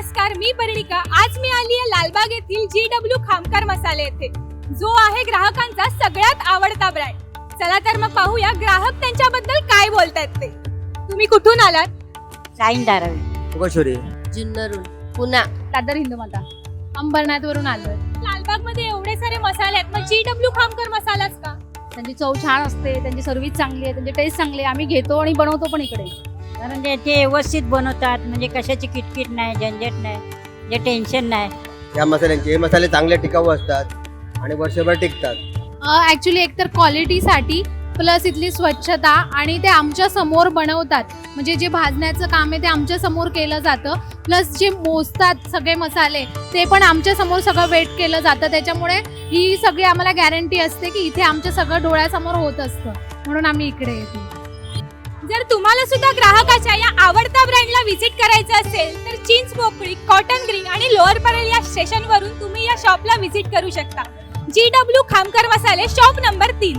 नमस्कार मी परिणिका. आज मी आली आहे लालबाग येथील जी डब्ल्यू खामकर मसाले येथे. जो आहे ग्राहकांचा सगळ्यात आवडता ब्रँड चला तर मग पाहूया ग्राहक त्यांच्याबद्दल काय बोलतायत ते. तुम्ही कुठून आलात? साईन धारावी किशोरी जुन्नरून पुन्हा दादर हिंदमाता अंबरनाथ वरून आलोय. लालबागमध्ये एवढे सारे मसाले आहेत मग जी डब्ल्यू खामकर मसालाच का? त्यांची चव छान असते त्यांची सर्व्हिस चांगली आहे त्यांची टेस्ट चांगली आहे. आम्ही घेतो आणि बनवतो पण इकडे. कारण ते ते व्यवस्थित बनवतात. म्हणजे कशाची किटकिट नाही झंझट नाही जे टेन्शन नाही. या मसाल्यांचे हे मसाले चांगले टिकाऊ असतात आणि वर्षभर टिकतात. ॲक्च्युली एकतर क्वालिटीसाठी प्लस इथली स्वच्छता आणि ते आमच्यासमोर बनवतात. म्हणजे जे भाजण्याचं काम आहे ते आमच्यासमोर केलं जातं. प्लस जे मोजतात सगळे मसाले ते पण आमच्यासमोर सगळं वेट केलं जातं. त्याच्यामुळे ही सगळी आम्हाला गॅरंटी असते की इथे आमच्या सगळं डोळ्यासमोर होत असतं. म्हणून आम्ही इकडे येतो. जर तुम्हाला सुद्धा ग्राहकाच्या या आवडत्या ब्रँडला व्हिजिट करायचं असेल तर चिंच पोकळी कॉटन ग्रीन आणि लोअर परेल या स्टेशनवरून तुम्ही या शॉपला व्हिजिट करू शकता. जी डब्ल्यू खामकर मसाले शॉप नंबर तीन.